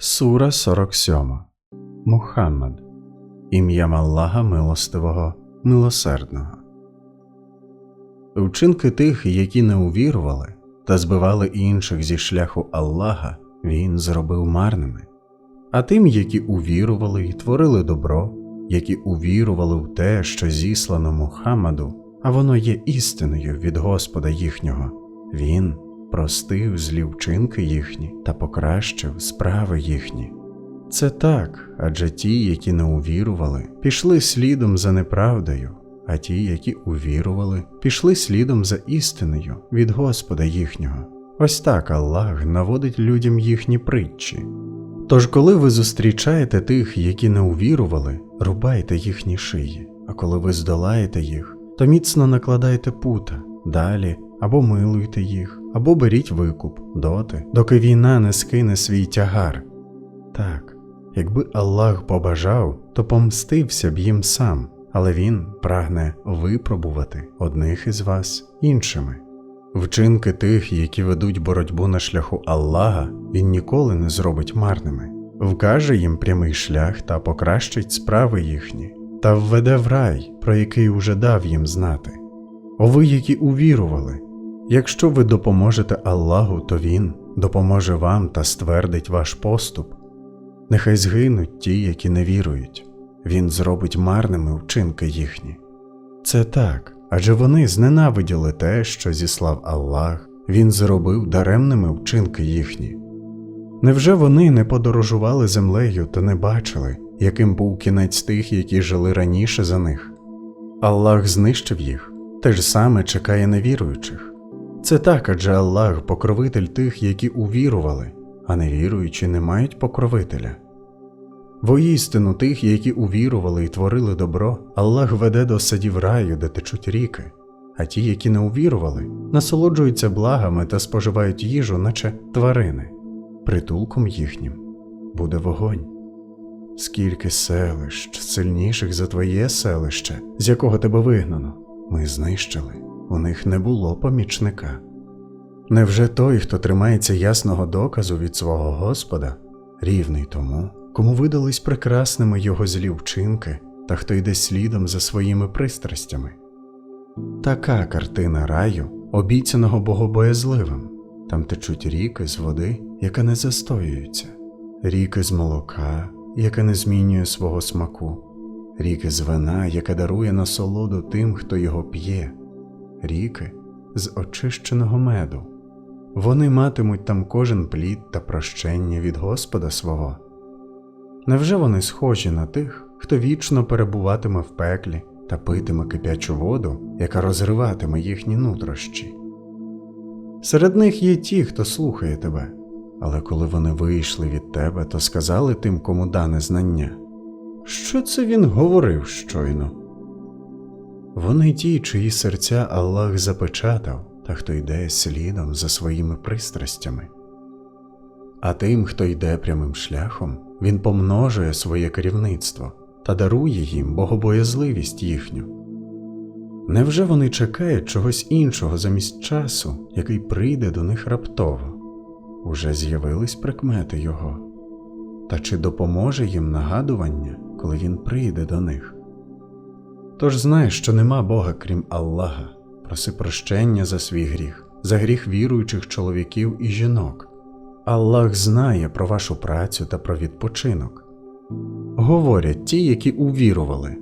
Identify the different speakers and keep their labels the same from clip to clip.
Speaker 1: Сура 47 Мухаммад Ім'ям Аллаха Милостивого, Милосердного. Вчинки тих, які не увірували та збивали інших зі шляху Аллаха, він зробив марними. А тим, які увірували і творили добро, які увірували в те, що зіслано Мухаммаду, а воно є істиною від Господа їхнього, він простив злі вчинки їхні та покращив справи їхні. Це так, адже ті, які не увірували, пішли слідом за неправдою, а ті, які увірували, пішли слідом за істиною від Господа їхнього. Ось так Аллах наводить людям їхні притчі. Тож, коли ви зустрічаєте тих, які не увірували, рубайте їхні шиї, а коли ви здолаєте їх, то міцно накладайте пута, далі або милуйте їх, або беріть викуп доти, доки війна не скине свій тягар. Так, якби Аллах побажав, то помстився б їм сам, але він прагне випробувати одних із вас іншими. Вчинки тих, які ведуть боротьбу на шляху Аллаха, він ніколи не зробить марними, вкаже їм прямий шлях та покращить справи їхні, та введе в рай, про який уже дав їм знати. О ви, які увірували, якщо ви допоможете Аллаху, то Він допоможе вам та ствердить ваш поступ. Нехай згинуть ті, які не вірують, Він зробить марними вчинки їхні. Це так, адже вони зненавиділи те, що зіслав Аллах, Він зробив даремними вчинки їхні. Невже вони не подорожували землею та не бачили, яким був кінець тих, які жили раніше за них? Аллах знищив їх, те ж саме чекає невіруючих. Це так, адже Аллах покровитель тих, які увірували, а невіруючі не мають покровителя. Воістину тих, які увірували і творили добро, Аллах веде до садів раю, де течуть ріки, а ті, які не увірували, насолоджуються благами та споживають їжу, наче тварини. Притулком їхнім буде вогонь. Скільки селищ, сильніших за твоє селище, з якого тебе вигнано, ми знищили, у них не було помічника. Невже той, хто тримається ясного доказу від свого Господа, рівний тому, кому видались прекрасними його злі вчинки та хто йде слідом за своїми пристрастями? Така картина раю, обіцяного богобоязливим, там течуть ріки з води, яка не застоюється, ріки з молока, яке не змінює свого смаку, ріки з вина, яке дарує насолоду тим, хто його п'є, ріки з очищеного меду. Вони матимуть там кожен плід та прощення від Господа свого. Невже вони схожі на тих, хто вічно перебуватиме в пеклі та питиме кип'ячу воду, яка розриватиме їхні нутрощі? Серед них є ті, хто слухає тебе, але коли вони вийшли від тебе, то сказали тим, кому дане знання. Що це він говорив щойно? Вони ті, чиї серця Аллах запечатав, та хто йде слідом за своїми пристрастями. А тим, хто йде прямим шляхом, він помножує своє керівництво та дарує їм богобоязливість їхню. Невже вони чекають чогось іншого замість часу, який прийде до них раптово? Уже з'явились прикмети його, та чи допоможе їм нагадування, коли він прийде до них? Тож знай, що нема Бога крім Аллаха, проси прощення за свій гріх, за гріх віруючих чоловіків і жінок. Аллах знає про вашу працю та про відпочинок. Говорять ті, які увірували,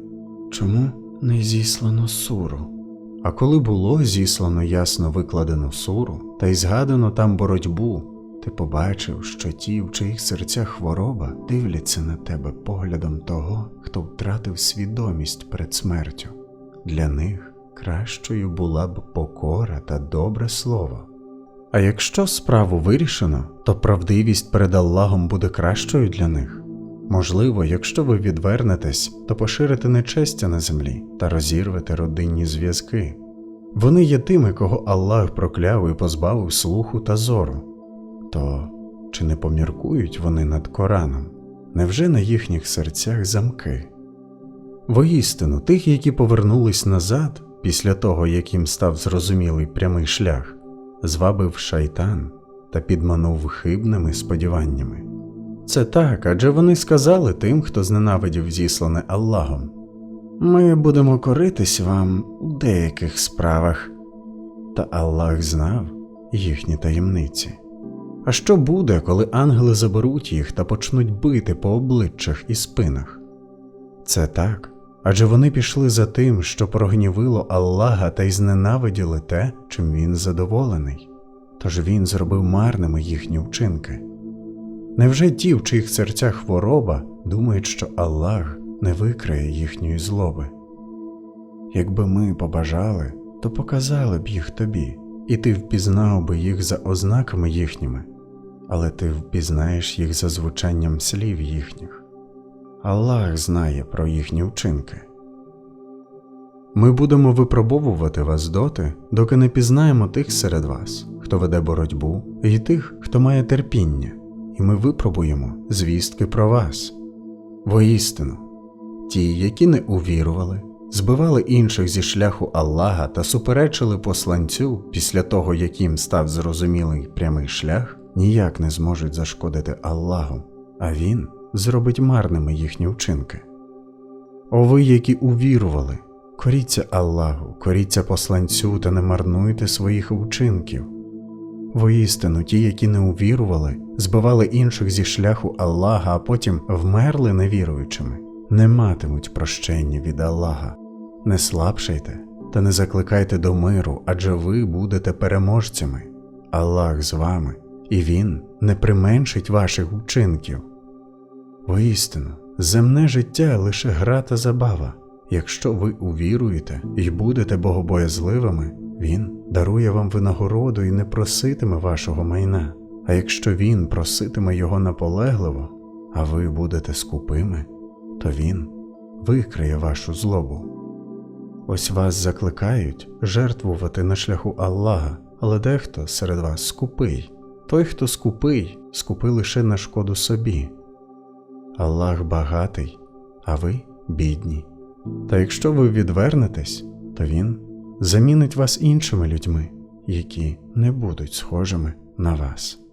Speaker 1: чому не зіслано суру? А коли було зіслано ясно викладену суру, та й згадано там боротьбу, ти побачив, що ті, в чиїх серцях хвороба, дивляться на тебе поглядом того, хто втратив свідомість перед смертю. Для них кращою була б покора та добре слово. А якщо справу вирішено, то правдивість перед Аллахом буде кращою для них. Можливо, якщо ви відвернетесь, то поширите нечестя на землі та розірвете родинні зв'язки. Вони є тими, кого Аллах прокляв і позбавив слуху та зору. То чи не поміркують вони над Кораном? Невже на їхніх серцях замки? Воістину, тих, які повернулись назад після того, як їм став зрозумілий прямий шлях, звабив шайтан та підманув хибними сподіваннями. Це так, адже вони сказали тим, хто зненавидів зіслане Аллахом. Ми будемо коритись вам у деяких справах. Та Аллах знав їхні таємниці. А що буде, коли ангели заберуть їх та почнуть бити по обличчях і спинах? Це так, адже вони пішли за тим, що прогнівило Аллаха та й зненавиділи те, чим він задоволений, тож він зробив марними їхні вчинки. Невже ті, в чиїх серцях хвороба, думають, що Аллах не викриє їхньої злоби? Якби ми побажали, то показали б їх тобі, і ти впізнав би їх за ознаками їхніми, але ти впізнаєш їх за звучанням слів їхніх. Аллах знає про їхні вчинки. Ми будемо випробовувати вас доти, доки не пізнаємо тих серед вас, хто веде боротьбу, і тих, хто має терпіння, і ми випробуємо звістки про вас. Воістину, ті, які не увірували, збивали інших зі шляху Аллаха та суперечили посланцю після того, як їм став зрозумілий прямий шлях, ніяк не зможуть зашкодити Аллаху, а Він зробить марними їхні вчинки. О ви, які увірували, коріться Аллаху, коріться посланцю та не марнуйте своїх вчинків. Воістину, ті, які не увірували, збивали інших зі шляху Аллаха, а потім вмерли невіруючими, не матимуть прощення від Аллаха. Не слабшайте та не закликайте до миру, адже ви будете переможцями. Аллах з вами, і Він не применшить ваших вчинків. Воістину, земне життя лише гра та забава. Якщо ви увіруєте і будете богобоязливими, Він дарує вам винагороду і не проситиме вашого майна. А якщо Він проситиме його наполегливо, а ви будете скупими, то Він викриє вашу злобу. Ось вас закликають жертвувати на шляху Аллаха, але дехто серед вас скупий. Той, хто скупий, скупи лише на шкоду собі. Аллах багатий, а ви бідні. Та якщо ви відвернетесь, то Він замінить вас іншими людьми, які не будуть схожими на вас.